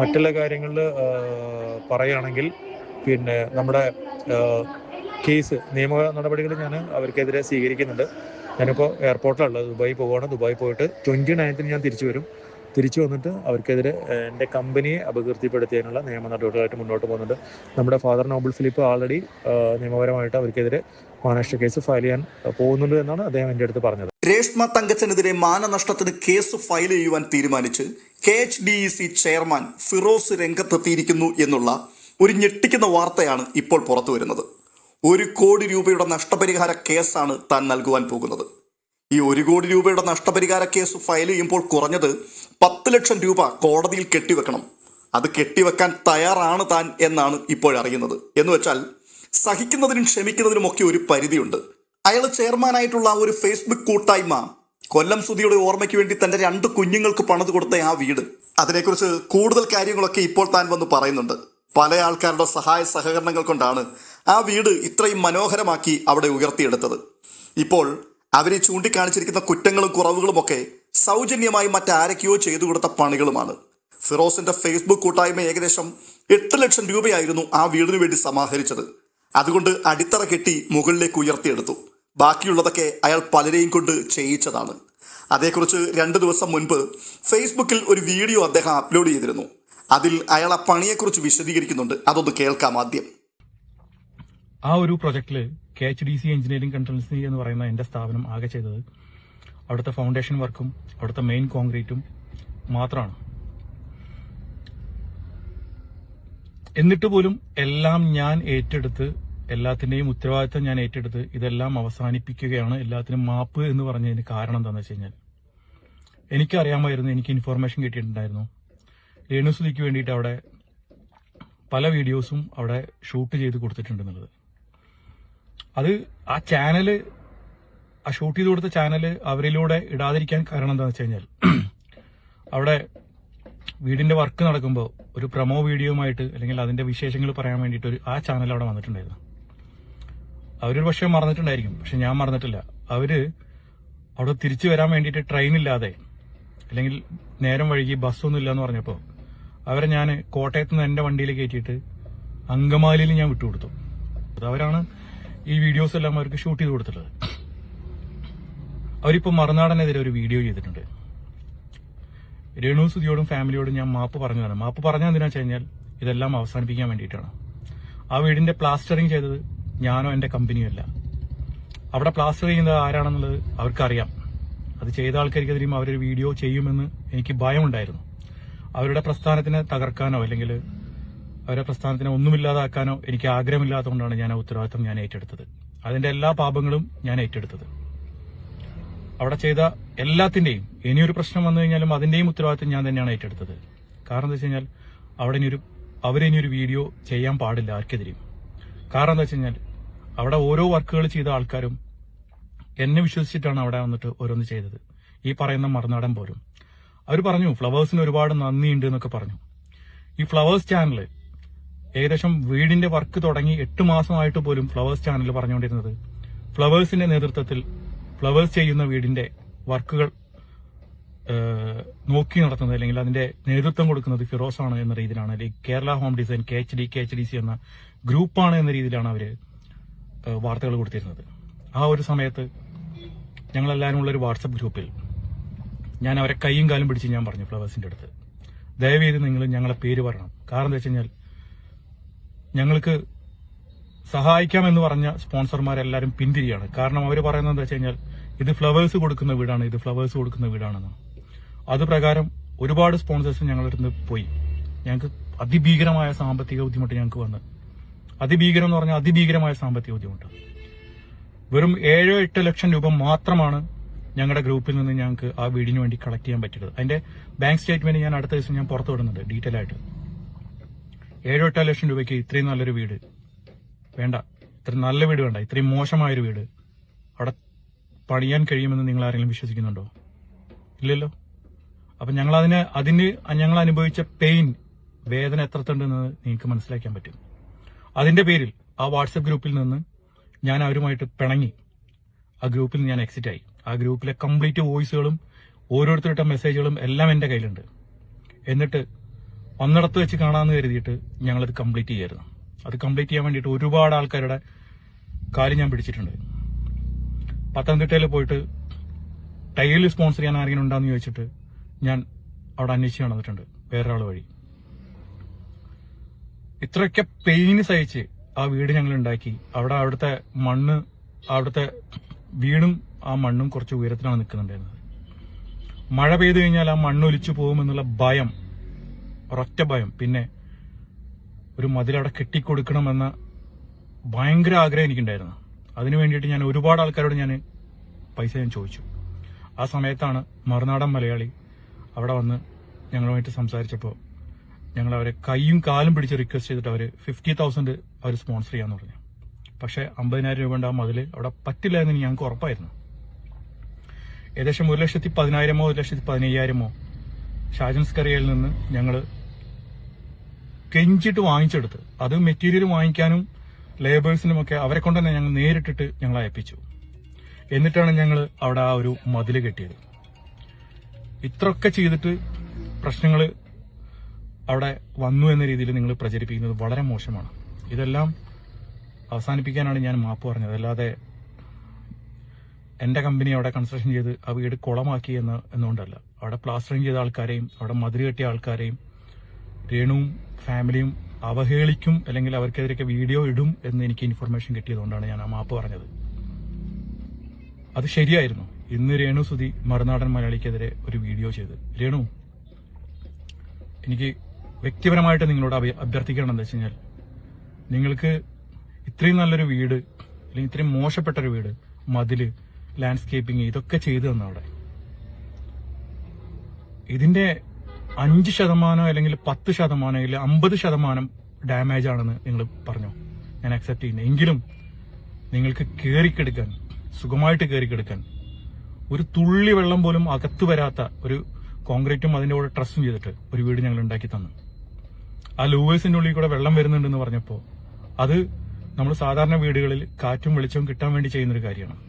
മറ്റുള്ള കാര്യങ്ങളിൽ പറയുകയാണെങ്കിൽ പിന്നെ നമ്മുടെ കേസ് നിയമ നടപടികൾ ഞാൻ അവർക്കെതിരെ സ്വീകരിക്കുന്നുണ്ട്. ഞാനിപ്പോൾ എയർപോർട്ടിലുള്ളത് ദുബായി പോവുകയാണ് ദുബായി പോയിട്ട് ട്വന്റി നയൻത്തിന് ഞാൻ തിരിച്ചു വരും. തിരിച്ചു വന്നിട്ട് അവർക്കെതിരെ എന്റെ കമ്പനിയെ അപകീർത്തിപ്പെടുത്തിയതിനുള്ള നിയമ നടപടികളായിട്ട് മുന്നോട്ട് പോകുന്നുണ്ട്. നമ്മുടെ ഫാദർ നോബിൾ ഫിലിപ്പ് ആൾറെഡി നിയമപരമായിട്ട് അവർക്കെതിരെ മാനനഷ്ട കേസ് ഫയൽ ചെയ്യാൻ പോകുന്നുണ്ട് എന്നാണ് അദ്ദേഹം എന്റെ അടുത്ത് പറഞ്ഞത്. രേഷ്മ തങ്കച്ചനെതിരെ മാനനഷ്ടത്തിന് കേസ് ഫയൽ ചെയ്യുവാൻ തീരുമാനിച്ച് K H D E C chairman Firoz രംഗത്തെത്തിയിരിക്കുന്നു എന്നുള്ള ഒരു ഞെട്ടിക്കുന്ന വാർത്തയാണ് ഇപ്പോൾ പുറത്തു വരുന്നത്. ഒരു കോടി രൂപയുടെ നഷ്ടപരിഹാര കേസാണ് താൻ നൽകുവാൻ പോകുന്നത്. ഈ ഒരു കോടി രൂപയുടെ നഷ്ടപരിഹാര കേസ് ഫയൽ ചെയ്യുമ്പോൾ കുറഞ്ഞത് പത്ത് ലക്ഷം രൂപ കോടതിയിൽ കെട്ടിവെക്കണം. അത് കെട്ടിവെക്കാൻ തയ്യാറാണ് താൻ എന്നാണ് ഇപ്പോഴറിയുന്നത് എന്ന് വെച്ചാൽ സഹിക്കുന്നതിനും ക്ഷമിക്കുന്നതിനും ഒക്കെ ഒരു പരിധിയുണ്ട്. അയാൾ ചെയർമാനായിട്ടുള്ള ഒരു ഫേസ്ബുക്ക് കൂട്ടായ്മ കൊല്ലം സുധിയുടെ ഓർമ്മയ്ക്ക് വേണ്ടി തന്റെ രണ്ട് കുഞ്ഞുങ്ങൾക്ക് പണിത് കൊടുത്ത ആ വീട്. അതിനെക്കുറിച്ച് കൂടുതൽ കാര്യങ്ങളൊക്കെ ഇപ്പോൾ താൻ വന്ന് പറയുന്നുണ്ട്. പല ആൾക്കാരുടെ സഹായ സഹകരണങ്ങൾ കൊണ്ടാണ് ആ വീട് ഇത്രയും മനോഹരമാക്കി അവിടെ ഉയർത്തിയെടുത്തത്. ഇപ്പോൾ അവരെ ചൂണ്ടിക്കാണിച്ചിരിക്കുന്ന കുറ്റങ്ങളും കുറവുകളും ഒക്കെ സൗജന്യമായി മറ്റാരൊക്കെയോ ചെയ്തു കൊടുത്ത പണികളുമാണ്. ഫിറോസിന്റെ ഫേസ്ബുക്ക് കൂട്ടായ്മ ഏകദേശം എട്ട് ലക്ഷം രൂപയായിരുന്നു ആ വീടിനു വേണ്ടി സമാഹരിച്ചത്. അതുകൊണ്ട് അടിത്തറ കെട്ടി മുകളിലേക്ക് ഉയർത്തിയെടുത്തു. ബാക്കിയുള്ളതൊക്കെ അയാൾ പലരെയും കൊണ്ട് ചെയ്യിച്ചതാണ്. അതേക്കുറിച്ച് രണ്ട് ദിവസം മുൻപ് ഫേസ്ബുക്കിൽ ഒരു വീഡിയോ അദ്ദേഹം അപ്ലോഡ് ചെയ്തിരുന്നു. അതിൽ അയാൾ ആ പണിയെക്കുറിച്ച് വിശദീകരിക്കുന്നുണ്ട്. അതൊന്ന് കേൾക്കാം ആദ്യം. ആ ഒരു പ്രൊജക്റ്റിൽ K H D C engineering consultancy എന്ന് പറയുന്ന എന്റെ സ്ഥാപനം ആകെ ചെയ്തത് അവിടുത്തെ ഫൗണ്ടേഷൻ വർക്കും അവിടുത്തെ മെയിൻ കോൺക്രീറ്റും മാത്രമാണ് എന്നിട്ട് പോലും എല്ലാം ഞാൻ ഏറ്റെടുത്ത് എല്ലാത്തിന്റെയും ഉത്തരവാദിത്തം ഞാൻ ഏറ്റെടുത്ത് ഇതെല്ലാം അവസാനിപ്പിക്കുകയാണ് എല്ലാത്തിനും മാപ്പ് എന്ന് പറഞ്ഞതിന് കാരണം എന്താണെന്ന് വെച്ച് കഴിഞ്ഞാൽ എനിക്കറിയാമായിരുന്നു എനിക്ക് ഇൻഫോർമേഷൻ കിട്ടിയിട്ടുണ്ടായിരുന്നു. രേണുസുതിക്ക് വേണ്ടിയിട്ട് അവിടെ പല വീഡിയോസും അവിടെ ഷൂട്ട് ചെയ്ത് കൊടുത്തിട്ടുണ്ടെന്നുള്ളത്. അത് ആ ചാനൽ ആ ഷൂട്ട് ചെയ്ത് കൊടുത്ത ചാനൽ അവരിലൂടെ ഇടാതിരിക്കാൻ കാരണം എന്താണെന്ന് വെച്ച് കഴിഞ്ഞാൽ അവിടെ വീടിന്റെ വർക്ക് നടക്കുമ്പോൾ ഒരു പ്രൊമോ ആയിട്ട് അല്ലെങ്കിൽ അതിന്റെ വിശേഷങ്ങൾ പറയാൻ വേണ്ടിയിട്ട് ആ ചാനൽ അവിടെ വന്നിട്ടുണ്ടായിരുന്നു. അവരൊരു പക്ഷേ മറന്നിട്ടുണ്ടായിരിക്കും. പക്ഷെ ഞാൻ മറന്നിട്ടില്ല. അവർ അവിടെ തിരിച്ചു വരാൻ വേണ്ടിയിട്ട് ട്രെയിൻ ഇല്ലാതെ അല്ലെങ്കിൽ നേരം വഴുകി ബസ്സൊന്നും ഇല്ല എന്ന് പറഞ്ഞപ്പോൾ അവരെ ഞാൻ കോട്ടയത്ത് നിന്ന് എന്റെ വണ്ടിയിൽ കയറ്റിയിട്ട് അങ്കമാലിയിൽ ഞാൻ വിട്ടുകൊടുത്തു. അവരാണ് ഈ വീഡിയോസ് എല്ലാം അവർക്ക് ഷൂട്ട് ചെയ്ത് കൊടുത്തിട്ടുള്ളത്. അവരിപ്പോൾ മറുനാടനെതിരെ ഒരു വീഡിയോ ചെയ്തിട്ടുണ്ട്. രേണു സുതിയോടും ഫാമിലിയോടും ഞാൻ മാപ്പ് പറഞ്ഞതാണ്. മാപ്പ് പറഞ്ഞ എന്തിനാ വെച്ച് കഴിഞ്ഞാൽ ഇതെല്ലാം അവസാനിപ്പിക്കാൻ വേണ്ടിയിട്ടാണ്. ആ വീടിന്റെ പ്ലാസ്റ്ററിങ് ചെയ്തത് ഞാനോ എന്റെ കമ്പനിയോ അല്ല. അവിടെ പ്ലാസ്റ്റർ ചെയ്യുന്നത് ആരാണെന്നുള്ളത് അവർക്കറിയാം. അത് ചെയ്ത ആൾക്കാർക്കെതിരെയും അവരൊരു വീഡിയോ ചെയ്യുമെന്ന് എനിക്ക് ഭയമുണ്ടായിരുന്നു. അവരുടെ പ്രസ്ഥാനത്തിനെ തകർക്കാനോ അല്ലെങ്കിൽ അവരുടെ പ്രസ്ഥാനത്തിനെ ഒന്നുമില്ലാതാക്കാനോ എനിക്ക് ആഗ്രഹമില്ലാത്തതുകൊണ്ടാണ് ഞാൻ ആ ഉത്തരവാദിത്തം ഞാൻ ഏറ്റെടുത്തത്. അതിന്റെ എല്ലാ പാപങ്ങളും ഞാൻ ഏറ്റെടുത്തത്. അവിടെ ചെയ്ത എല്ലാത്തിന്റെയും ഇനിയൊരു പ്രശ്നം വന്നു കഴിഞ്ഞാലും അതിന്റെയും ഉത്തരവാദിത്തം ഞാൻ തന്നെയാണ് ഏറ്റെടുത്തത്. കാരണം എന്താ വെച്ച് കഴിഞ്ഞാൽ അവിടെ അവരിനി ഒരു വീഡിയോ ചെയ്യാൻ പാടില്ല ആർക്കെതിരെയും. കാരണം എന്താ വെച്ച് കഴിഞ്ഞാൽ അവിടെ ഓരോ വർക്കുകൾ ചെയ്ത ആൾക്കാരും എന്നെ വിശ്വസിച്ചിട്ടാണ് അവിടെ വന്നിട്ട് ഓരോന്ന് ചെയ്തത്. ഈ പറയുന്ന മറുനാടൻ പോലും. അവർ പറഞ്ഞു ഫ്ലവേഴ്സിന് ഒരുപാട് നന്ദിയുണ്ട് എന്നൊക്കെ പറഞ്ഞു. ഈ ഫ്ലവേഴ്സ് ചാനൽ ഏകദേശം വീടിന്റെ വർക്ക് തുടങ്ങി എട്ട് മാസമായിട്ട് പോലും ഫ്ലവേഴ്സ് ചാനൽ പറഞ്ഞുകൊണ്ടിരുന്നത്. ഫ്ലവേഴ്സിന്റെ നേതൃത്വത്തിൽ ഫ്ലവേഴ്സ് ചെയ്യുന്ന വീടിന്റെ വർക്കുകൾ നോക്കി നടത്തുന്നത് അല്ലെങ്കിൽ അതിന്റെ നേതൃത്വം കൊടുക്കുന്നത് ഫിറോസ് ആണ് എന്ന രീതിയിലാണ്. അല്ലെങ്കിൽ Kerala home design K H D K H D C എന്ന ഗ്രൂപ്പാണ് എന്ന രീതിയിലാണ് അവർ വാർത്തകൾ കൊടുത്തിരുന്നത്. ആ ഒരു സമയത്ത് ഞങ്ങളെല്ലാവരും ഉള്ള ഒരു വാട്സപ്പ് ഗ്രൂപ്പിൽ ഞാൻ അവരെ കൈയും കാലും പിടിച്ച് ഞാൻ പറഞ്ഞു ഫ്ലവേഴ്സിന്റെ അടുത്ത്. ദയവേത് നിങ്ങൾ ഞങ്ങളെ പേര് പറയണം. കാരണം എന്താ വെച്ച് കഴിഞ്ഞാൽ ഞങ്ങൾക്ക് സഹായിക്കാമെന്ന് പറഞ്ഞ സ്പോൺസർമാരെല്ലാവരും പിന്തിരിയാണ്. കാരണം അവർ പറയുന്നത് എന്താ വെച്ച് കഴിഞ്ഞാൽ ഇത് ഫ്ലവേഴ്സ് കൊടുക്കുന്ന വീടാണ് ഇത് ഫ്ലവേഴ്സ് കൊടുക്കുന്ന വീടാണെന്ന്. അത് പ്രകാരം ഒരുപാട് സ്പോൺസേഴ്സ് ഞങ്ങളുടെ അടുത്ത് പോയി. ഞങ്ങൾക്ക് അതിഭീകരമായ സാമ്പത്തിക ബുദ്ധിമുട്ട് ഞങ്ങൾക്ക് വന്ന് അതിഭീകരം എന്ന് പറഞ്ഞാൽ അതിഭീകരമായ സാമ്പത്തിക ബുദ്ധിമുട്ട് വെറും ഏഴോ എട്ട് ലക്ഷം രൂപ മാത്രമാണ് ഞങ്ങളുടെ ഗ്രൂപ്പിൽ നിന്ന് ഞങ്ങൾക്ക് ആ വീടിന് വേണ്ടി കളക്ട് ചെയ്യാൻ പറ്റിയത് അതിന്റെ ബാങ്ക് സ്റ്റേറ്റ്മെന്റ് ഞാൻ അടുത്ത ദിവസം ഞാൻ പുറത്തു വിടുന്നുണ്ട് ഡീറ്റെയിൽ ആയിട്ട്. ഏഴോ എട്ടോ ലക്ഷം രൂപയ്ക്ക് ഇത്രയും നല്ലൊരു വീട് വേണ്ട. ഇത്ര നല്ല വീട് വേണ്ട. ഇത്രയും മോശമായൊരു വീട് അവിടെ പണിയാൻ കഴിയുമെന്ന് നിങ്ങൾ ആരെങ്കിലും വിശ്വസിക്കുന്നുണ്ടോ? ഇല്ലല്ലോ. അപ്പൊ ഞങ്ങൾ അതിന് അതിന് ഞങ്ങൾ അനുഭവിച്ച പെയിൻ വേദന എത്രത്തുണ്ടെന്ന് നിങ്ങൾക്ക് മനസ്സിലാക്കാൻ പറ്റും. അതിന്റെ പേരിൽ ആ വാട്സപ്പ് ഗ്രൂപ്പിൽ നിന്ന് ഞാൻ അവരുമായിട്ട് പിണങ്ങി. ആ ഗ്രൂപ്പിൽ ഞാൻ എക്സിറ്റ് ആയി. ആ ഗ്രൂപ്പിലെ കംപ്ലീറ്റ് വോയിസുകളും ഓരോരുത്തരുടെ മെസ്സേജുകളും എല്ലാം എന്റെ കയ്യിലുണ്ട്. എന്നിട്ട് ഒന്നിടത്ത് വെച്ച് കാണാമെന്ന് കരുതിയിട്ട് ഞങ്ങളത് കംപ്ലീറ്റ് ചെയ്യായിരുന്നു. അത് കംപ്ലീറ്റ് ചെയ്യാൻ വേണ്ടിയിട്ട് ഒരുപാട് ആൾക്കാരുടെ കാര്യം ഞാൻ പിടിച്ചിട്ടുണ്ട്. പത്തനംതിട്ടയിൽ പോയിട്ട് ടൈലിൽ സ്പോൺസർ ചെയ്യാൻ ആരെങ്കിലും ഉണ്ടാന്ന് ചോദിച്ചിട്ട് ഞാൻ അവിടെ അന്വേഷിച്ച് നടന്നിട്ടുണ്ട് വേറൊരാൾ വഴി. ഇത്രയൊക്കെ പെയിന് സഹിച്ച് ആ വീട് ഞങ്ങൾ ഉണ്ടാക്കി അവിടെ അവിടുത്തെ മണ്ണ് അവിടുത്തെ വീടും ആ മണ്ണും കുറച്ച് ഉയരത്തിലാണ് നിൽക്കുന്നുണ്ടായിരുന്നത്. മഴ പെയ്തു കഴിഞ്ഞാൽ ആ മണ്ണ് ഒലിച്ചു പോകുമെന്നുള്ള ഭയം ഒരൊറ്റ ഭയം. പിന്നെ ഒരു മതിൽ മതിലവിടെ കെട്ടിക്കൊടുക്കണമെന്ന ഭയങ്കര ആഗ്രഹം എനിക്കുണ്ടായിരുന്നു. അതിനു വേണ്ടിയിട്ട് ഞാൻ ഒരുപാട് ആൾക്കാരോട് ഞാൻ പൈസ ഞാൻ ചോദിച്ചു. ആ സമയത്താണ് മറുനാടൻ മലയാളി അവിടെ വന്ന് ഞങ്ങളുമായിട്ട് സംസാരിച്ചപ്പോൾ ഞങ്ങൾ അവരെ കൈയും കാലും പിടിച്ച് റിക്വസ്റ്റ് ചെയ്തിട്ട് അവർ ഫിഫ്റ്റി തൗസൻഡ് അവർ സ്പോൺസർ ചെയ്യാന്ന് പറഞ്ഞു. പക്ഷേ അമ്പതിനായിരം രൂപ ആ മതിൽ അവിടെ പറ്റില്ല എന്ന് ഞങ്ങൾക്ക് ഉറപ്പായിരുന്നു. ഏകദേശം ഒരു ലക്ഷത്തി പതിനായിരമോ ഒരു ലക്ഷത്തി പതിനയ്യായിരമോ ഷാജൻസ് കറിയയിൽ നിന്ന് ഞങ്ങൾ കെഞ്ചിട്ട് വാങ്ങിച്ചെടുത്ത്. അത് മെറ്റീരിയൽ വാങ്ങിക്കാനും ലേബേഴ്സിനുമൊക്കെ അവരെ കൊണ്ട് തന്നെ ഞങ്ങൾ നേരിട്ടിട്ട് ഞങ്ങൾ അയപ്പിച്ചു. എന്നിട്ടാണ് ഞങ്ങൾ അവിടെ ആ ഒരു മതിൽ കെട്ടിയത്. ഇത്രയൊക്കെ ചെയ്തിട്ട് പ്രശ്നങ്ങൾ അവിടെ വന്നു എന്ന രീതിയിൽ നിങ്ങൾ പ്രചരിപ്പിക്കുന്നത് വളരെ മോശമാണ്. ഇതെല്ലാം അവസാനിപ്പിക്കാനാണ് ഞാൻ മാപ്പ് പറഞ്ഞത്. അല്ലാതെ എന്റെ കമ്പനി അവിടെ കൺസ്ട്രക്ഷൻ ചെയ്ത് ആ വീട് കുളമാക്കി എന്ന് എന്നുകൊണ്ടല്ല അവിടെ പ്ലാസ്റ്ററിങ് ചെയ്ത ആൾക്കാരെയും അവിടെ മതിൽ കെട്ടിയ ആൾക്കാരെയും രേണുവും ഫാമിലിയും അവഹേളിക്കും അല്ലെങ്കിൽ അവർക്കെതിരെയൊക്കെ വീഡിയോ ഇടും എന്ന് എനിക്ക് ഇൻഫർമേഷൻ കിട്ടിയതുകൊണ്ടാണ് ഞാൻ ആ മാപ്പ് പറഞ്ഞത്. അത് ശരിയായിരുന്നു. ഇന്ന് രേണു സുധി മറുനാടൻ മലയാളിക്കെതിരെ ഒരു വീഡിയോ ചെയ്ത്. രേണു എനിക്ക് വ്യക്തിപരമായിട്ട് നിങ്ങളോട് അഭ്യ- അഭ്യർത്ഥിക്കണം എന്താ വെച്ച് കഴിഞ്ഞാൽ നിങ്ങൾക്ക് ഇത്രയും നല്ലൊരു വീട് അല്ലെങ്കിൽ ഇത്രയും മോശപ്പെട്ട ഒരു വീട് മതിൽ ലാൻഡ്സ്കേപ്പിംഗ് ഇതൊക്കെ ചെയ്തു തന്ന അവിടെ. ഇതിന്റെ അഞ്ച് ശതമാനം അല്ലെങ്കിൽ പത്ത് ശതമാനം അല്ലെങ്കിൽ അമ്പത് ശതമാനം ഡാമേജ് ആണെന്ന് നിങ്ങൾ പറഞ്ഞു? ഞാൻ അക്സെപ്റ്റ് ചെയ്യുന്നത് എങ്കിലും നിങ്ങൾക്ക് കയറിക്കെടുക്കാൻ സുഖമായിട്ട് കയറിക്കെടുക്കാൻ ഒരു തുള്ളി വെള്ളം പോലും അകത്തു വരാത്ത ഒരു കോൺക്രീറ്റും അതിന്റെ കൂടെ ട്രസ്സും ചെയ്തിട്ട് ഒരു വീട് ഞങ്ങൾ ഉണ്ടാക്കി തന്നു. ആ ലൂവേഴ്സിന്റെ ഉള്ളിൽ കൂടെ വെള്ളം വരുന്നുണ്ടെന്ന് പറഞ്ഞപ്പോൾ അത് നമ്മൾ സാധാരണ വീടുകളിൽ കാറ്റും വെളിച്ചവും കിട്ടാൻ വേണ്ടി ചെയ്യുന്ന ഒരു കാര്യമാണ്.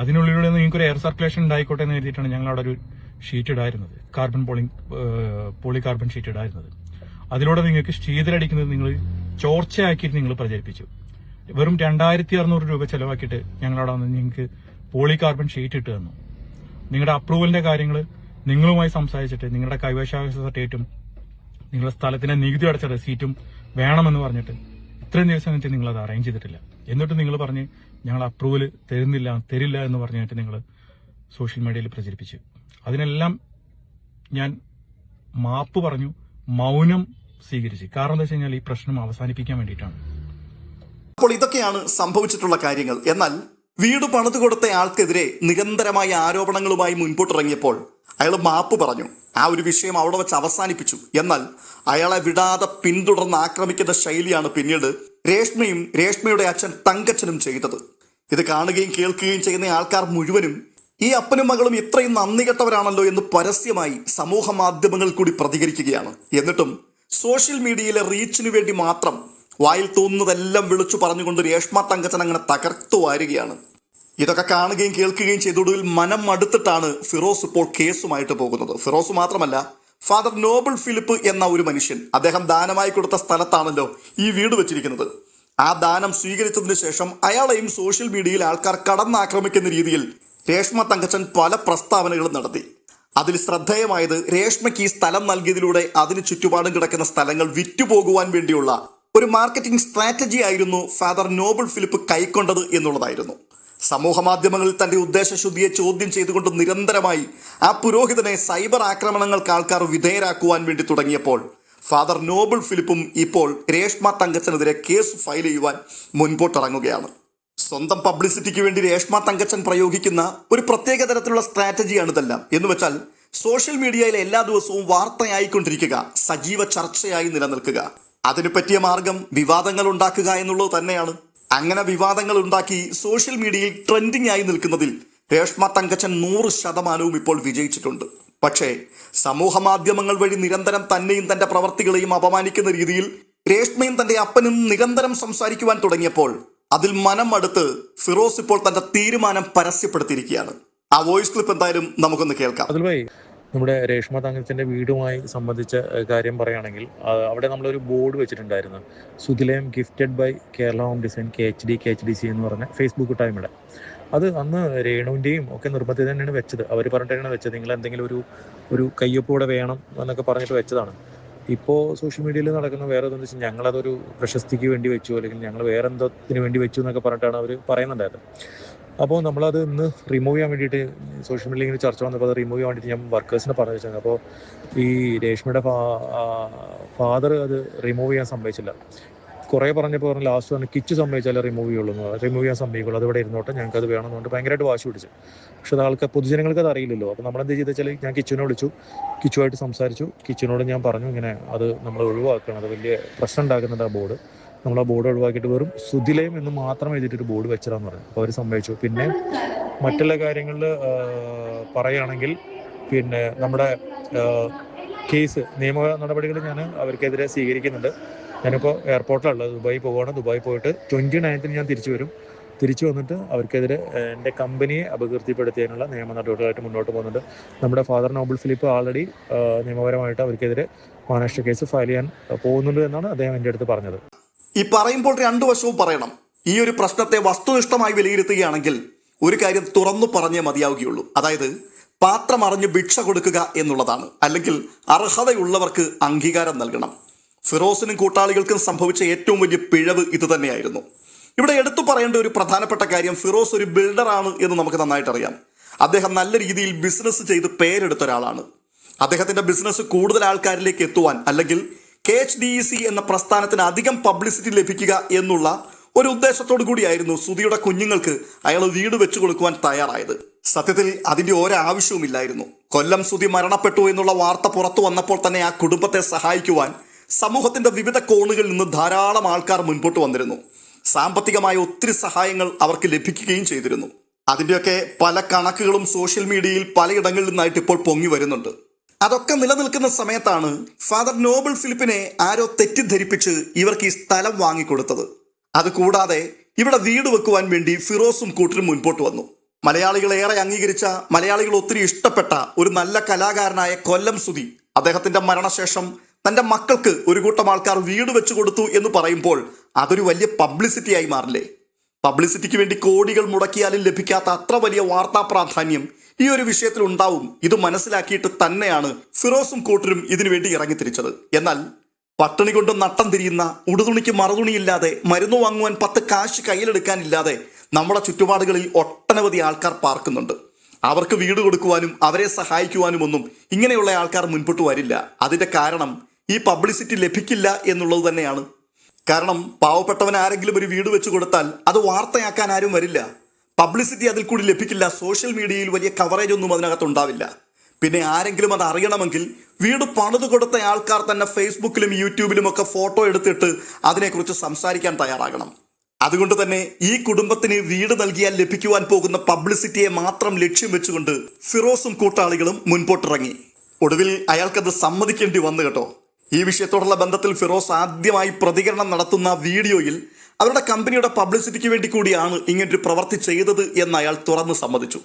അതിനുള്ളിലൂടെ നിങ്ങൾക്ക് ഒരു എയർ സർക്കുലേഷൻ ഉണ്ടായിക്കോട്ടെ എന്ന് എഴുതിയിട്ടാണ് ഞങ്ങൾ അവിടെ ഒരു sheet ഇടായിരുന്നത്. Carbon polling poly carbon sheet ഇടായിരുന്നത്. അതിലൂടെ നിങ്ങൾക്ക് ശീതലടിക്കുന്നത് നിങ്ങൾ ചോർച്ചയാക്കിയിട്ട് നിങ്ങൾ പ്രചരിപ്പിച്ചു. വെറും രണ്ടായിരത്തി അറുന്നൂറ് രൂപ ചെലവാക്കിയിട്ട് ഞങ്ങളവിടെ വന്ന് നിങ്ങൾക്ക് പോളി കാർബൺ ഷീറ്റ് ഇട്ട് തന്നു. നിങ്ങളുടെ അപ്രൂവലിന്റെ കാര്യങ്ങൾ നിങ്ങളുമായി സംസാരിച്ചിട്ട് നിങ്ങളുടെ കൈവശാവകാശ സർട്ടിഫിക്കറ്റും നിങ്ങളുടെ സ്ഥലത്തിന്റെ നികുതി അടച്ച റെസീറ്റും വേണമെന്ന് പറഞ്ഞിട്ട് ഇത്രയും ദിവസം കഴിഞ്ഞിട്ട് നിങ്ങൾ അത് അറേഞ്ച് ചെയ്തിട്ടില്ല. എന്നിട്ട് നിങ്ങൾ പറഞ്ഞ് ഞങ്ങൾ അപ്രൂവൽ തരുന്നില്ല തരില്ല എന്ന് പറഞ്ഞിട്ട് നിങ്ങൾ സോഷ്യൽ മീഡിയയിൽ പ്രചരിപ്പിച്ചു. അതിനെല്ലാം ഞാൻ മാപ്പ് പറഞ്ഞു മൗനം സ്വീകരിച്ചു. കാരണം എന്താ വെച്ച് ഈ പ്രശ്നം അവസാനിപ്പിക്കാൻ വേണ്ടിയിട്ടാണ്. അപ്പോൾ ഇതൊക്കെയാണ് സംഭവിച്ചിട്ടുള്ള കാര്യങ്ങൾ. എന്നാൽ വീട് പണിത് കൊടുത്ത ആൾക്കെതിരെ നിരന്തരമായ ആരോപണങ്ങളുമായി മുൻപോട്ടിറങ്ങിയപ്പോൾ അയാൾ മാപ്പ് പറഞ്ഞു. ആ ഒരു വിഷയം അവിടെ വെച്ച് അവസാനിപ്പിച്ചു. എന്നാൽ അയാളെ വിടാതെ പിന്തുടർന്ന് ആക്രമിക്കുന്ന ശൈലിയാണ് പിന്നീട് രേഷ്മയും രേഷ്മയുടെ അച്ഛൻ തങ്കച്ചനും ചെയ്തത്. ഇത് കാണുകയും കേൾക്കുകയും ചെയ്യുന്ന ആൾക്കാർ മുഴുവനും ഈ അപ്പനും മകളും ഇത്രയും നന്ദി കെട്ടവരാണല്ലോ എന്ന് പരസ്യമായി സമൂഹ മാധ്യമങ്ങളിൽ കൂടി പ്രതികരിക്കുകയാണ്. എന്നിട്ടും സോഷ്യൽ മീഡിയയിലെ റീച്ചിനു വേണ്ടി മാത്രം വായിൽ തോന്നുന്നതെല്ലാം വിളിച്ചു പറഞ്ഞുകൊണ്ട് രേഷ്മ തങ്കച്ചൻ അങ്ങനെ തകർത്തു വാരുകയാണ്. ഇതൊക്കെ കാണുകയും കേൾക്കുകയും ചെയ്തൊടുവിൽ മനം മടുത്തിട്ടാണ് ഫിറോസ് ഇപ്പോൾ കേസുമായിട്ട് പോകുന്നത്. ഫിറോസ് മാത്രമല്ല ഫാദർ നോബിൾ ഫിലിപ്പ് എന്ന ഒരു മനുഷ്യൻ അദ്ദേഹം ദാനമായി കൊടുത്ത സ്ഥലത്താണല്ലോ ഈ വീട് വെച്ചിരിക്കുന്നത്. ആ ദാനം സ്വീകരിച്ചതിന് ശേഷം അയാളെയും സോഷ്യൽ മീഡിയയിൽ ആൾക്കാർ കടന്നാക്രമിക്കുന്ന രീതിയിൽ രേഷ്മ തങ്കച്ചൻ പല പ്രസ്താവനകളും നടത്തി. അതിൽ ശ്രദ്ധേയമായത് രേഷ്മയ്ക്ക് ഈ സ്ഥലം നൽകിയതിലൂടെ അതിന് ചുറ്റുപാടും കിടക്കുന്ന സ്ഥലങ്ങൾ വിറ്റുപോകുവാൻ വേണ്ടിയുള്ള ഒരു മാർക്കറ്റിംഗ് സ്ട്രാറ്റജി ആയിരുന്നു ഫാദർ നോബിൾ ഫിലിപ്പ് കൈക്കൊണ്ടത് എന്നുള്ളതായിരുന്നു. സമൂഹ മാധ്യമങ്ങളിൽ തന്റെ ഉദ്ദേശശുദ്ധിയെ ചോദ്യം ചെയ്തുകൊണ്ട് നിരന്തരമായി ആ പുരോഹിതനെ സൈബർ ആക്രമണങ്ങൾക്ക് ആൾക്കാർ വിധേയരാക്കുവാൻ വേണ്ടി തുടങ്ങിയപ്പോൾ ഫാദർ നോബിൾ ഫിലിപ്പും ഇപ്പോൾ രേഷ്മ തങ്കച്ചനെതിരെ കേസ് ഫയൽ ചെയ്യുവാൻ മുൻപോട്ടിറങ്ങുകയാണ്. സ്വന്തം പബ്ലിസിറ്റിക്ക് വേണ്ടി രേഷ്മ തങ്കച്ചൻ പ്രയോഗിക്കുന്ന ഒരു പ്രത്യേക തരത്തിലുള്ള സ്ട്രാറ്റജിയാണ് ഇതെല്ലാം. എന്ന് വെച്ചാൽ സോഷ്യൽ മീഡിയയിൽ എല്ലാ ദിവസവും വാർത്തയായിക്കൊണ്ടിരിക്കുക സജീവ ചർച്ചയായി നിലനിൽക്കുക. അതിനു പറ്റിയ മാർഗം വിവാദങ്ങൾ ഉണ്ടാക്കുക എന്നുള്ളത് തന്നെയാണ്. അങ്ങനെ വിവാദങ്ങൾ ഉണ്ടാക്കി സോഷ്യൽ മീഡിയയിൽ ട്രെൻഡിംഗ് ആയി നിൽക്കുന്നതിൽ രേഷ്മ തങ്കച്ചൻ നൂറ് ശതമാനവും ഇപ്പോൾ വിജയിച്ചിട്ടുണ്ട്. പക്ഷേ സമൂഹ മാധ്യമങ്ങൾ വഴി നിരന്തരം തന്നെയും തന്റെ പ്രവർത്തികളെയും അപമാനിക്കുന്ന രീതിയിൽ രേഷ്മയും തന്റെ അപ്പനും നിരന്തരം സംസാരിക്കുവാൻ തുടങ്ങിയപ്പോൾ അതിൽ മനം അടുത്ത് ഫിറോസ് ഇപ്പോൾ തന്റെ തീരുമാനം പരസ്യപ്പെടുത്തിയിരിക്കുകയാണ്. ആ വോയിസ് ക്ലിപ്പ് എന്തായാലും നമുക്കൊന്ന് കേൾക്കാം. നമ്മുടെ രേഷ്മ തങ്കച്ചന്റെ വീടുമായി സംബന്ധിച്ച കാര്യം പറയുകയാണെങ്കിൽ അവിടെ നമ്മളൊരു ബോർഡ് വെച്ചിട്ടുണ്ടായിരുന്നു. സുതിലയം gifted by Kerala home design K H D K H D C എന്ന് പറഞ്ഞ ഫേസ്ബുക്ക് ടൈമിടെ അത് അന്ന് രേണുവിന്റെയും ഒക്കെ നിർബന്ധത്തിൽ തന്നെയാണ് വെച്ചത്. അവർ പറഞ്ഞിട്ടാണ് വെച്ചത്. നിങ്ങൾ എന്തെങ്കിലും ഒരു ഒരു കയ്യൊപ്പ് കൂടെ വേണം എന്നൊക്കെ പറഞ്ഞിട്ട് വെച്ചതാണ്. ഇപ്പോൾ സോഷ്യൽ മീഡിയയിൽ നടക്കുന്ന വേറെ ഇതെന്ന് വെച്ചാൽ ഞങ്ങളതൊരു പ്രശസ്തിക്ക് വേണ്ടി വെച്ചു അല്ലെങ്കിൽ ഞങ്ങൾ വേറെ എന്തോത്തിന് വേണ്ടി വെച്ചു എന്നൊക്കെ പറഞ്ഞിട്ടാണ് അവർ പറയുന്നുണ്ടായിരുന്നത്. അപ്പോൾ നമ്മളത് ഇന്ന് റിമൂവ് ചെയ്യാൻ വേണ്ടിയിട്ട് സോഷ്യൽ മീഡിയയിൽ ഇങ്ങനെ ചർച്ച വന്നപ്പോൾ അത് റിമൂവ് ചെയ്യാൻ വേണ്ടിയിട്ട് ഞാൻ വർക്കേഴ്സിനെ പറഞ്ഞു വെച്ചാൽ അപ്പോൾ ഈ രേഷ്മയുടെ ഫാദർ അത് റിമൂവ് ചെയ്യാൻ സമ്മതിച്ചില്ല. കുറേ പറഞ്ഞപ്പോൾ പറഞ്ഞു ലാസ്റ്റ് പറഞ്ഞു കിച്ച് സമ്മതിച്ചാലേ റിമൂവ് ചെയ്യുള്ളൂ റിമൂവ് ചെയ്യാൻ സമ്മതിക്കുള്ളൂ. അതിവിടെ ഇരുന്നോട്ടെ. ഞങ്ങൾക്ക് അത് വേണമെന്ന് ഭയങ്കരമായിട്ട് വാശി പിടിച്ചു. പക്ഷെ അത് ആൾക്കാർ പൊതുജനങ്ങൾക്ക് അത് അറിയില്ലല്ലോ. അപ്പോൾ നമ്മളെന്ത് ചെയ്തെന്ന് വെച്ചാൽ ഞാൻ കിച്ചുവിനെ വിളിച്ചു. കിച്ചുവായിട്ട് സംസാരിച്ചു. കിച്ചുവിനോട് ഞാൻ പറഞ്ഞു ഇങ്ങനെ അത് നമ്മൾ ഒഴിവാക്കണം. അത് വലിയ പ്രശ്നം ഉണ്ടാക്കുന്നുണ്ട് ആ ബോർഡ് നമ്മൾ ആ ബോർഡ് ഒഴിവാക്കിയിട്ട് വെറും സുതിലയം എന്ന് മാത്രം എഴുതിയിട്ട് ഒരു ബോർഡ് വെച്ചതാന്ന് പറഞ്ഞു അപ്പോൾ അവർ സമ്മതിച്ചു. പിന്നെ മറ്റുള്ള കാര്യങ്ങളിൽ പറയുകയാണെങ്കിൽ പിന്നെ നമ്മുടെ കേസ് നിയമ നടപടികൾ ഞാൻ അവർക്കെതിരെ സ്വീകരിക്കുന്നുണ്ട്. ഞാനിപ്പോൾ എയർപോർട്ടിലുള്ളത് ദുബായി പോവുകയാണ് ദുബായി പോയിട്ട് ട്വന്റി നയൻത്തിന് ഞാൻ തിരിച്ചു വരും. തിരിച്ചു വന്നിട്ട് അവർക്കെതിരെ എന്റെ കമ്പനിയെ അപകീർത്തിപ്പെടുത്തിയതിനുള്ള നിയമ നടപടികളായിട്ട് മുന്നോട്ട് പോകുന്നുണ്ട്. നമ്മുടെ ഫാദർ നോബിൾ ഫിലിപ്പ് ആൾറെഡി നിയമപരമായിട്ട് അവർക്കെതിരെ മഹാരാഷ്ട്ര കേസ് ഫയൽ ചെയ്യാൻ പോകുന്നുണ്ട് എന്നാണ് അദ്ദേഹം എന്റെ അടുത്ത് പറഞ്ഞത്. ഈ പറയുമ്പോൾ രണ്ടു വശവും പറയണം. ഈ ഒരു പ്രശ്നത്തെ വസ്തുനിഷ്ഠമായി വിലയിരുത്തുകയാണെങ്കിൽ ഒരു കാര്യം തുറന്നു പറഞ്ഞേ മതിയാവുകയുള്ളൂ. അതായത് പാത്രം അറിഞ്ഞ് ഭിക്ഷ കൊടുക്കുക എന്നുള്ളതാണ്. അല്ലെങ്കിൽ അർഹതയുള്ളവർക്ക് അംഗീകാരം നൽകണം. ഫിറോസിനും കൂട്ടാളികൾക്കും സംഭവിച്ച ഏറ്റവും വലിയ പിഴവ് ഇത് തന്നെയായിരുന്നു. ഇവിടെ എടുത്തു പറയേണ്ട ഒരു പ്രധാനപ്പെട്ട കാര്യം ഫിറോസ് ഒരു ബിൽഡറാണ് എന്ന് നമുക്ക് നന്നായിട്ട് അറിയാം. അദ്ദേഹം നല്ല രീതിയിൽ ബിസിനസ് ചെയ്ത് പേരെടുത്ത ഒരാളാണ്. അദ്ദേഹത്തിന്റെ ബിസിനസ് കൂടുതൽ ആൾക്കാരിലേക്ക് എത്തുവാൻ അല്ലെങ്കിൽ K H D E C എന്ന പ്രസ്ഥാനത്തിന് അധികം പബ്ലിസിറ്റി ലഭിക്കുക എന്നുള്ള ഒരു ഉദ്ദേശത്തോടു കൂടിയായിരുന്നു സുധിയുടെ കുഞ്ഞുങ്ങൾക്ക് അയാൾ വീട് വെച്ചു കൊടുക്കുവാൻ തയ്യാറായത്. സത്യത്തിൽ അതിന്റെ ഒരാവശ്യവുമില്ലായിരുന്നു. കൊല്ലം സുധി മരണപ്പെട്ടു എന്നുള്ള വാർത്ത പുറത്തു വന്നപ്പോൾ തന്നെ ആ കുടുംബത്തെ സഹായിക്കുവാൻ സമൂഹത്തിന്റെ വിവിധ കോണുകളിൽ നിന്ന് ധാരാളം ആൾക്കാർ മുൻപോട്ട് വന്നിരുന്നു. സാമ്പത്തികമായ ഒത്തിരി സഹായങ്ങൾ അവർക്ക് ലഭിക്കുകയും ചെയ്തിരുന്നു. അതിന്റെയൊക്കെ പല കണക്കുകളും സോഷ്യൽ മീഡിയയിൽ പലയിടങ്ങളിൽ നിന്നായിട്ട് ഇപ്പോൾ പൊങ്ങി വരുന്നുണ്ട്. അതൊക്കെ നിലനിൽക്കുന്ന സമയത്താണ് ഫാദർ നോബിൾ ഫിലിപ്പിനെ ആരോ തെറ്റിദ്ധരിപ്പിച്ച് ഇവർക്ക് ഈ സ്ഥലം വാങ്ങിക്കൊടുത്തത്. അതുകൂടാതെ ഇവിടെ വീട് വെക്കുവാൻ വേണ്ടി ഫിറോസും കൂട്ടരും മുൻപോട്ട് വന്നു. മലയാളികൾ ഏറെ അംഗീകരിച്ച മലയാളികൾ ഒത്തിരി ഇഷ്ടപ്പെട്ട ഒരു നല്ല കലാകാരനായ കൊല്ലം സുധി അദ്ദേഹത്തിന്റെ മരണശേഷം തന്റെ മക്കൾക്ക് ഒരു കൂട്ടം ആൾക്കാർ വീട് വെച്ചു കൊടുത്തു എന്ന് പറയുമ്പോൾ അതൊരു വലിയ പബ്ലിസിറ്റിയായി മാറില്ലേ? പബ്ലിസിറ്റിക്ക് വേണ്ടി കോടികൾ മുടക്കിയാലും ലഭിക്കാത്ത അത്ര വലിയ വാർത്താ പ്രാധാന്യം ഈ ഒരു വിഷയത്തിൽ ഉണ്ടാവും. ഇത് മനസ്സിലാക്കിയിട്ട് തന്നെയാണ് ഫിറോസും കൂട്ടരും ഇതിനുവേണ്ടി ഇറങ്ങിത്തിരിച്ചത്. എന്നാൽ പട്ടിണി കൊണ്ട് നട്ടം തിരിയുന്ന ഉടുതുണിക്ക് മറുതുണിയില്ലാതെ മരുന്ന് വാങ്ങുവാൻ പത്ത് കാശ് കയ്യിലെടുക്കാനില്ലാതെ നമ്മുടെ ചുറ്റുപാടുകളിൽ ഒട്ടനവധി ആൾക്കാർ പാർക്കുന്നുണ്ട്. അവർക്ക് വീട് കൊടുക്കുവാനും അവരെ സഹായിക്കുവാനും ഒന്നും ഇങ്ങനെയുള്ള ആൾക്കാർ മുൻപോട്ട് വരില്ല. അതിന്റെ കാരണം ഈ പബ്ലിസിറ്റി ലഭിക്കില്ല എന്നുള്ളത് തന്നെയാണ്. കാരണം പാവപ്പെട്ടവൻ ആരെങ്കിലും ഒരു വീട് വെച്ച് കൊടുത്താൽ അത് വാർത്തയാക്കാൻ ആരും വരില്ല. പബ്ലിസിറ്റി അതിൽ കൂടി ലഭിക്കില്ല. സോഷ്യൽ മീഡിയയിൽ വലിയ കവറേജ് ഒന്നും അതിനകത്ത് ഉണ്ടാവില്ല. പിന്നെ ആരെങ്കിലും അത് അറിയണമെങ്കിൽ വീട് പണിത് കൊടുത്ത ആൾക്കാർ തന്നെ ഫേസ്ബുക്കിലും യൂട്യൂബിലും ഒക്കെ ഫോട്ടോ എടുത്തിട്ട് അതിനെക്കുറിച്ച് സംസാരിക്കാൻ തയ്യാറാകണം. അതുകൊണ്ട് തന്നെ ഈ കുടുംബത്തിന് വീട് നൽകിയാൽ ലഭിക്കുവാൻ പോകുന്ന പബ്ലിസിറ്റിയെ മാത്രം ലക്ഷ്യം വെച്ചുകൊണ്ട് ഫിറോസും കൂട്ടാളികളും മുൻപോട്ടിറങ്ങി. ഒടുവിൽ അയാൾക്കത് സമ്മതിക്കേണ്ടി വന്നു കേട്ടോ. ഈ വിഷയത്തോടുള്ള ബന്ധത്തിൽ ഫിറോസ് ആദ്യമായി പ്രതികരണം നടത്തുന്ന വീഡിയോയിൽ അവരുടെ കമ്പനിയുടെ പബ്ലിസിറ്റിക്ക് വേണ്ടി കൂടിയാണ് ഇങ്ങനൊരു പ്രവൃത്തി ചെയ്തത് എന്ന് അയാൾ തുറന്ന് സമ്മതിച്ചു.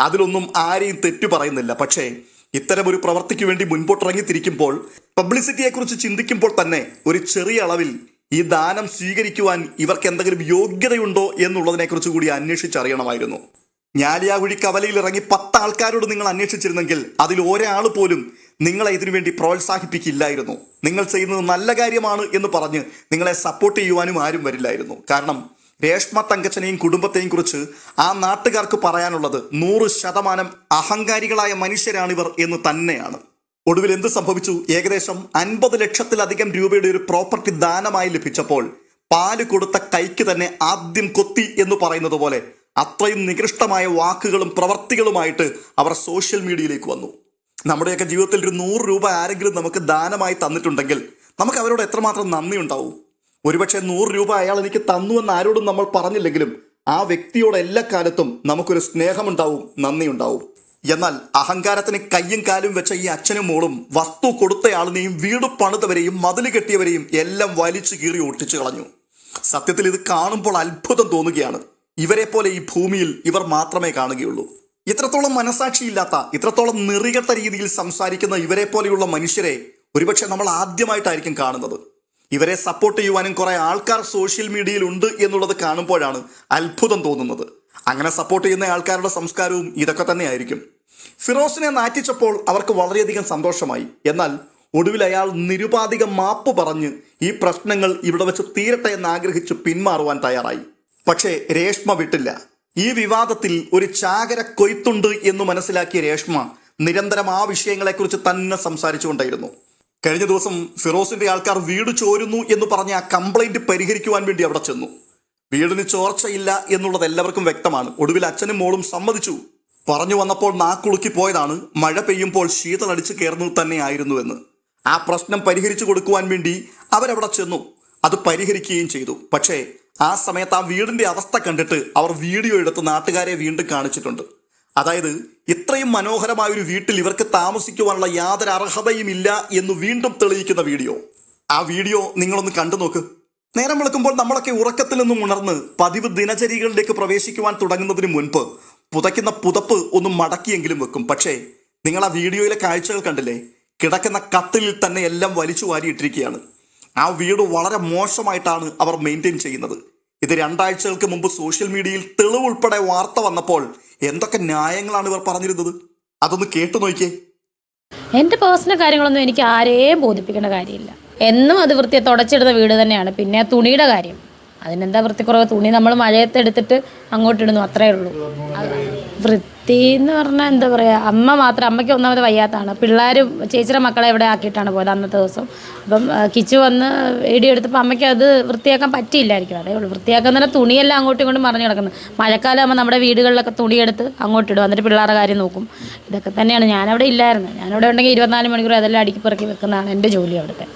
അതിലൊന്നും ആരെയും തെറ്റു പറയുന്നില്ല. പക്ഷേ ഇത്തരം ഒരു പ്രവൃത്തിക്ക് വേണ്ടി മുൻപോട്ടിറങ്ങി തിരിക്കുമ്പോൾ പബ്ലിസിറ്റിയെക്കുറിച്ച് ചിന്തിക്കുമ്പോൾ തന്നെ ഒരു ചെറിയ അളവിൽ ഈ ദാനം സ്വീകരിക്കുവാൻ ഇവർക്ക് എന്തെങ്കിലും യോഗ്യതയുണ്ടോ എന്നുള്ളതിനെക്കുറിച്ച് കൂടി അന്വേഷിച്ചറിയണമായിരുന്നു. ഞാലിയാകുഴി കവലയിൽ ഇറങ്ങി പത്ത് ആൾക്കാരോട് നിങ്ങൾ അന്വേഷിച്ചിരുന്നെങ്കിൽ അതിൽ ഒരാൾ പോലും നിങ്ങളെ ഇതിനുവേണ്ടി പ്രോത്സാഹിപ്പിക്കില്ലായിരുന്നു. നിങ്ങൾ ചെയ്യുന്നത് നല്ല കാര്യമാണ് എന്ന് പറഞ്ഞ് നിങ്ങളെ സപ്പോർട്ട് ചെയ്യുവാനും ആരും വരില്ലായിരുന്നു. കാരണം രേഷ്മ തങ്കച്ചനെയും കുടുംബത്തെയും കുറിച്ച് ആ നാട്ടുകാർക്ക് പറയാനുള്ളത് നൂറ് ശതമാനം അഹങ്കാരികളായ മനുഷ്യരാണിവർ എന്ന് തന്നെയാണ്. ഒടുവിൽ എന്ത് സംഭവിച്ചു? ഏകദേശം അൻപത് ലക്ഷത്തിലധികം രൂപയുടെ ഒരു പ്രോപ്പർട്ടി ദാനമായി ലഭിച്ചപ്പോൾ പാൽ കൊടുത്ത കൈക്ക് തന്നെ ആദ്യം കൊത്തി എന്ന് പറയുന്നത് പോലെ അത്രയും നികൃഷ്ടമായ വാക്കുകളും പ്രവർത്തികളുമായിട്ട് അവർ സോഷ്യൽ മീഡിയയിലേക്ക് വന്നു. നമ്മുടെയൊക്കെ ജീവിതത്തിൽ ഒരു നൂറ് രൂപ ആരെങ്കിലും നമുക്ക് ദാനമായി തന്നിട്ടുണ്ടെങ്കിൽ നമുക്ക് അവരോട് എത്രമാത്രം നന്ദി ഉണ്ടാവും? ഒരുപക്ഷെ നൂറ് രൂപ അയാൾ എനിക്ക് തന്നു എന്ന് ആരോടും നമ്മൾ പറഞ്ഞില്ലെങ്കിലും ആ വ്യക്തിയോട് എല്ലാ കാലത്തും നമുക്കൊരു സ്നേഹമുണ്ടാവും നന്ദി ഉണ്ടാവും എന്നാൽ അഹങ്കാരത്തിന് കയ്യും കാലും വെച്ച ഈ അച്ഛനും മോളും വസ്തു കൊടുത്തയാളിനെയും വീട് പണിതവരെയും മതിൽ കെട്ടിയവരെയും എല്ലാം വലിച്ചു കീറി ഒട്ടിച്ചു കളഞ്ഞു. സത്യത്തിൽ ഇത് കാണുമ്പോൾ അത്ഭുതം തോന്നുകയാണ്. ഇവരെ പോലെ ഈ ഭൂമിയിൽ ഇവർ മാത്രമേ കാണുകയുള്ളൂ. ഇത്രത്തോളം മനസാക്ഷിയില്ലാത്ത ഇത്രത്തോളം നിറികത്ത രീതിയിൽ സംസാരിക്കുന്ന ഇവരെ പോലെയുള്ള മനുഷ്യരെ ഒരുപക്ഷെ നമ്മൾ ആദ്യമായിട്ടായിരിക്കും കാണുന്നത്. ഇവരെ സപ്പോർട്ട് ചെയ്യുവാനും കുറെ ആൾക്കാർ സോഷ്യൽ മീഡിയയിൽ ഉണ്ട് എന്നുള്ളത് കാണുമ്പോഴാണ് അത്ഭുതം തോന്നുന്നത്. അങ്ങനെ സപ്പോർട്ട് ചെയ്യുന്ന ആൾക്കാരുടെ സംസ്കാരവും ഇതൊക്കെ തന്നെയായിരിക്കും. ഫിറോസിനെ നാറ്റിച്ചപ്പോൾ അവർക്ക് വളരെയധികം സന്തോഷമായി. എന്നാൽ ഒടുവിൽ അയാൾ നിരുപാധിക മാപ്പ് പറഞ്ഞ് ഈ പ്രശ്നങ്ങൾ ഇവിടെ വെച്ച് തീരട്ടെ എന്ന് ആഗ്രഹിച്ച് പിന്മാറുവാൻ തയ്യാറായി. പക്ഷേ രേഷ്മ വിട്ടില്ല. ഈ വിവാദത്തിൽ ഒരു ചാകര കൊയ്ത്തുണ്ട് എന്ന് മനസ്സിലാക്കിയ രേഷ്മ നിരന്തരം ആ വിഷയങ്ങളെക്കുറിച്ച് തന്നെ സംസാരിച്ചുകൊണ്ടായിരുന്നു. കഴിഞ്ഞ ദിവസം ഫിറോസിന്റെ ആൾക്കാർ വീട് ചോരുന്നു എന്ന് പറഞ്ഞ ആ കംപ്ലൈന്റ് പരിഹരിക്കുവാൻ വേണ്ടി അവിടെ ചെന്നു. വീടിന് ചോർച്ചയില്ല എന്നുള്ളത് എല്ലാവർക്കും വ്യക്തമാണ്. ഒടുവിൽ അച്ഛനും മോളും സമ്മതിച്ചു. പറഞ്ഞു വന്നപ്പോൾ നാക്കുളുക്കി പോയതാണ്. മഴ പെയ്യുമ്പോൾ ശീതളടിച്ച് കയറുന്നത് തന്നെയായിരുന്നുവെന്ന് ആ പ്രശ്നം പരിഹരിച്ചു കൊടുക്കുവാൻ വേണ്ടി അവരവിടെ ചെന്നു. അത് പരിഹരിക്കുകയും ചെയ്തു. പക്ഷേ ആ സമയത്ത് ആ വീടിന്റെ അവസ്ഥ കണ്ടിട്ട് അവർ വീഡിയോ എടുത്ത് നാട്ടുകാരെ വീണ്ടും കാണിച്ചിട്ടുണ്ട്. അതായത് ഇത്രയും മനോഹരമായ ഒരു വീട്ടിൽ ഇവർക്ക് താമസിക്കുവാനുള്ള യാതൊരു അർഹതയും ഇല്ല എന്ന് വീണ്ടും തെളിയിക്കുന്ന വീഡിയോ. ആ വീഡിയോ നിങ്ങളൊന്ന് കണ്ടു നോക്ക്. നേരം വിളക്കുമ്പോൾ നമ്മളൊക്കെ ഉറക്കത്തിൽ നിന്നും ഉണർന്ന് പതിവ് ദിനചര്യകളിലേക്ക് പ്രവേശിക്കുവാൻ തുടങ്ങുന്നതിന് മുൻപ് പുതയ്ക്കുന്ന പുതപ്പ് ഒന്ന് മടക്കിയെങ്കിലും വെക്കും. പക്ഷേ നിങ്ങൾ ആ വീഡിയോയിലെ കാഴ്ചകൾ കണ്ടില്ലേ? കിടക്കുന്ന കത്തിലിൽ തന്നെ എല്ലാം വലിച്ചു വാരിയിട്ടിരിക്കുകയാണ്. ആ വീട് വളരെ മോശമായിട്ടാണ് അവർ മെയിന്റെയിൻ ചെയ്യുന്നത്. ഇത് രണ്ടാഴ്ചകൾക്ക് മുമ്പ് സോഷ്യൽ മീഡിയയിൽ തെളിവുൾപ്പെടെ വാർത്ത വന്നപ്പോൾ എന്തൊക്കെ ന്യായങ്ങളാണ് ഇവർ പറഞ്ഞിരുന്നത്? അതൊന്ന് കേട്ടു നോക്കിയേ. എന്റെ പേഴ്സണൽ കാര്യങ്ങളൊന്നും എനിക്ക് ആരെയും ബോധിപ്പിക്കേണ്ട കാര്യമില്ല. എന്നും അത് വൃത്തിയെ തുടച്ചിടുന്ന വീട് തന്നെയാണ്. പിന്നെ തുണിയുടെ കാര്യം. അതിനെന്താ വൃത്തിക്കുറവ്? തുണി നമ്മൾ മഴയത്ത് എടുത്തിട്ട് അങ്ങോട്ടിടുന്നു. അത്രേ ഉള്ളൂ. അത് വൃത്തി എന്ന് പറഞ്ഞാൽ എന്താ പറയുക അമ്മ മാത്രം അമ്മയ്ക്ക് ഒന്നാമത് വയ്യാത്താണ് പിള്ളേർ ചേച്ചിയുടെ മക്കളെ ഇവിടെ ആക്കിയിട്ടാണ് പോയത് അന്നത്തെ ദിവസം? അപ്പം കിച്ചു വന്ന് ഏടി എടുത്തപ്പോൾ അമ്മയ്ക്ക് അത് വൃത്തിയാക്കാൻ പറ്റിയില്ലായിരിക്കും. അതേ ഉള്ളൂ. വൃത്തിയാക്കാൻ തന്നെ തുണിയെല്ലാം അങ്ങോട്ടും ഇങ്ങോട്ടും മറിഞ്ഞു കിടക്കുന്നത് മഴക്കാലം ആകുമ്പോൾ നമ്മുടെ വീടുകളിലൊക്കെ തുണിയെടുത്ത് അങ്ങോട്ടിടും എന്നിട്ട് പിള്ളേരുടെ കാര്യം നോക്കും. ഇതൊക്കെ തന്നെയാണ്. ഞാനവിടെ ഇല്ലായിരുന്നു. ഞാനവിടെ ഉണ്ടെങ്കിൽ ഇരുപത്തിനാല് മണിക്കൂർ അതെല്ലാം അടുക്കി പെറുക്കി വെക്കുന്നതാണ് എന്റെ ജോലി അവിടുത്തെ.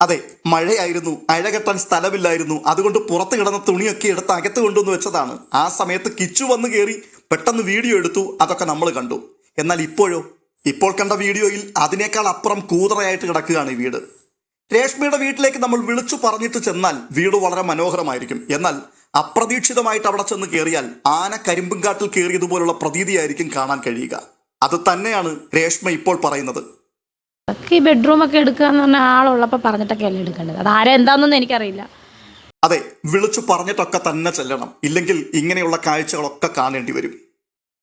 അതെ മഴയായിരുന്നു. അഴകെട്ടാൻ സ്ഥലമില്ലായിരുന്നു. അതുകൊണ്ട് പുറത്ത് കിടന്ന തുണിയൊക്കെ എടുത്ത് അകത്ത് കൊണ്ടുവന്ന് വെച്ചതാണ്. ആ സമയത്ത് കിച്ചു വന്ന് കയറി പെട്ടെന്ന് വീഡിയോ എടുത്തു അതൊക്കെ നമ്മൾ കണ്ടു. എന്നാൽ ഇപ്പോഴോ? ഇപ്പോൾ കണ്ട വീഡിയോയിൽ അതിനേക്കാൾ അപ്പുറം കൂതറയായിട്ട് കിടക്കുകയാണ് ഈ വീട്. രേഷ്മയുടെ വീട്ടിലേക്ക് നമ്മൾ വിളിച്ചു പറഞ്ഞിട്ട് ചെന്നാൽ വീട് വളരെ മനോഹരമായിരിക്കും. എന്നാൽ അപ്രതീക്ഷിതമായിട്ട് അവിടെ ചെന്ന് കയറിയാൽ ആന കരിമ്പുംകാട്ടിൽ കയറിയതുപോലുള്ള പ്രതീതിയായിരിക്കും കാണാൻ കഴിയുക. അത് തന്നെയാണ് രേഷ്മ ഇപ്പോൾ പറയുന്നത്. ഈ ബെഡ്റൂമൊക്കെ എടുക്കുക എന്ന് പറഞ്ഞാൽ ആളുള്ളപ്പോൾ പറഞ്ഞിട്ടൊക്കെയല്ലേ എടുക്കേണ്ടത്? അത് ആരെ എന്താണെന്നൊന്നും എനിക്കറിയില്ല. അതെ വിളിച്ചു പറഞ്ഞിട്ടൊക്കെ തന്നെ ചെല്ലണം. ഇല്ലെങ്കിൽ ഇങ്ങനെയുള്ള കാഴ്ചകളൊക്കെ കാണേണ്ടി വരും.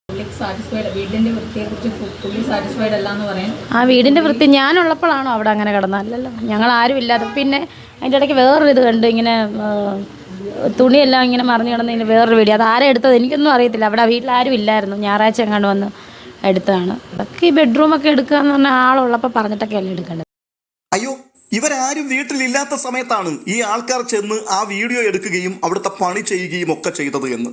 ആ സാറ്റിസ്ഫൈഡ് വീടിന്റെ വൃത്തിയെക്കുറിച്ച് ഫു- സാറ്റിസ്ഫൈഡ് അല്ല എന്ന് പറയാൻ. ആ വീടിന്റെ വൃത്തി ഞാനുള്ളപ്പോഴാണോ അവിടെ അങ്ങനെ കിടന്നത്? അല്ലല്ലോ ഞങ്ങൾ ആരും ഇല്ലാതെ പിന്നെ അതിന്റെ ഇടയ്ക്ക് വേറൊരു ഇത് കണ്ട് ഇങ്ങനെ തുണിയെല്ലാം ഇങ്ങനെ മറിഞ്ഞു കിടന്നതിന് വേറൊരു വീട് അത് ആരെ എടുത്തത്? എനിക്കൊന്നും അറിയത്തില്ല. അവിടെ വീട്ടിൽ ആരും ഇല്ലായിരുന്നു ഞായറാഴ്ച എങ്ങാണ്ട് വന്ന് എടുത്തതാണ്. അതൊക്കെ ഈ ബെഡ്റൂമൊക്കെ എടുക്കുക എന്ന് പറഞ്ഞാൽ ആളുള്ളപ്പോൾ പറഞ്ഞിട്ടൊക്കെ അല്ലേ എടുക്കേണ്ടത്? അയ്യോ ഇവരാരും വീട്ടിലില്ലാത്ത സമയത്താണ് ഈ ആൾക്കാർ ചെന്ന് ആ വീഡിയോ എടുക്കുകയും അവിടുത്തെ പണി ചെയ്യുകയും ഒക്കെ ചെയ്തത് എന്ന്.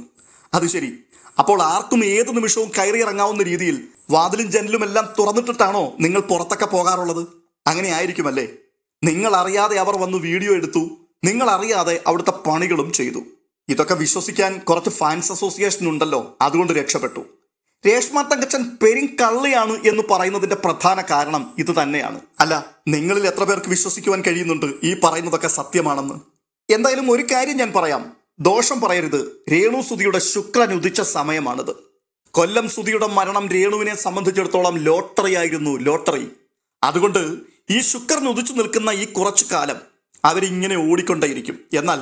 അത് ശരി. അപ്പോൾ ആർക്കും ഏത് നിമിഷവും കയറി ഇറങ്ങാവുന്ന രീതിയിൽ വാതിലും ജനലും എല്ലാം തുറന്നിട്ടിട്ടാണോ നിങ്ങൾ പുറത്തൊക്കെ പോകാറുള്ളത്? അങ്ങനെ ആയിരിക്കുമല്ലേ? നിങ്ങൾ അറിയാതെ അവർ വന്ന് വീഡിയോ എടുത്തു. നിങ്ങൾ അറിയാതെ അവിടുത്തെ പണികളും ചെയ്തു. ഇതൊക്കെ വിശ്വസിക്കാൻ കുറച്ച് ഫാൻസ് അസോസിയേഷൻ ഉണ്ടല്ലോ. അതുകൊണ്ട് രക്ഷപ്പെട്ടു. രേഷ്മ തങ്കച്ചൻ പെരിങ്കള്ളിയാണ് എന്ന് പറയുന്നതിന്റെ പ്രധാന കാരണം ഇത് തന്നെയാണ്. അല്ല നിങ്ങളിൽ എത്ര പേർക്ക് വിശ്വസിക്കുവാൻ കഴിയുന്നുണ്ട് ഈ പറയുന്നതൊക്കെ സത്യമാണെന്ന്? എന്തായാലും ഒരു കാര്യം ഞാൻ പറയാം. ദോഷം പറയരുത്. രേണു സുതിയുടെ ശുക്രൻ ഉദിച്ച സമയമാണിത്. കൊല്ലം സുതിയുടെ മരണം രേണുവിനെ സംബന്ധിച്ചിടത്തോളം ലോട്ടറി ആയിരുന്നു ലോട്ടറി. അതുകൊണ്ട് ഈ ശുക്രൻ ഉദിച്ചു നിൽക്കുന്ന ഈ കുറച്ചു കാലം അവരിങ്ങനെ ഓടിക്കൊണ്ടേയിരിക്കും. എന്നാൽ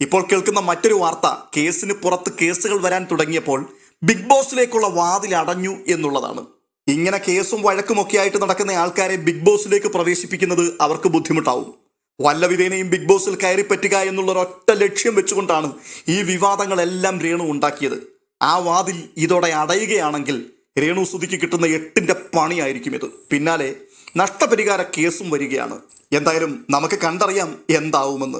ഇപ്പോൾ കേൾക്കുന്ന മറ്റൊരു വാർത്ത കേസിന് പുറത്ത് കേസുകൾ വരാൻ തുടങ്ങിയപ്പോൾ ബിഗ് ബോസിലേക്കുള്ള വാതിൽ അടഞ്ഞു എന്നുള്ളതാണ്. ഇങ്ങനെ കേസും വഴക്കുമൊക്കെ ആയിട്ട് നടക്കുന്ന ആൾക്കാരെ ബിഗ് ബോസിലേക്ക് പ്രവേശിപ്പിക്കുന്നത് അവർക്ക് ബുദ്ധിമുട്ടാവും. വല്ല വിധേനയും ബിഗ് ബോസിൽ കയറി പറ്റുക എന്നുള്ള ഒറ്റ ലക്ഷ്യം വെച്ചുകൊണ്ടാണ് ഈ വിവാദങ്ങളെല്ലാം രേണു ഉണ്ടാക്കിയത്. ആ വാതിൽ ഇതോടെ അടയുകയാണെങ്കിൽ രേണു സുതിക്ക് കിട്ടുന്ന എട്ടിന്റെ പണിയായിരിക്കും ഇത്. പിന്നാലെ നഷ്ടപരിഹാര കേസും വരികയാണ്. എന്തായാലും നമുക്ക് കണ്ടറിയാം എന്താവുമെന്ന്.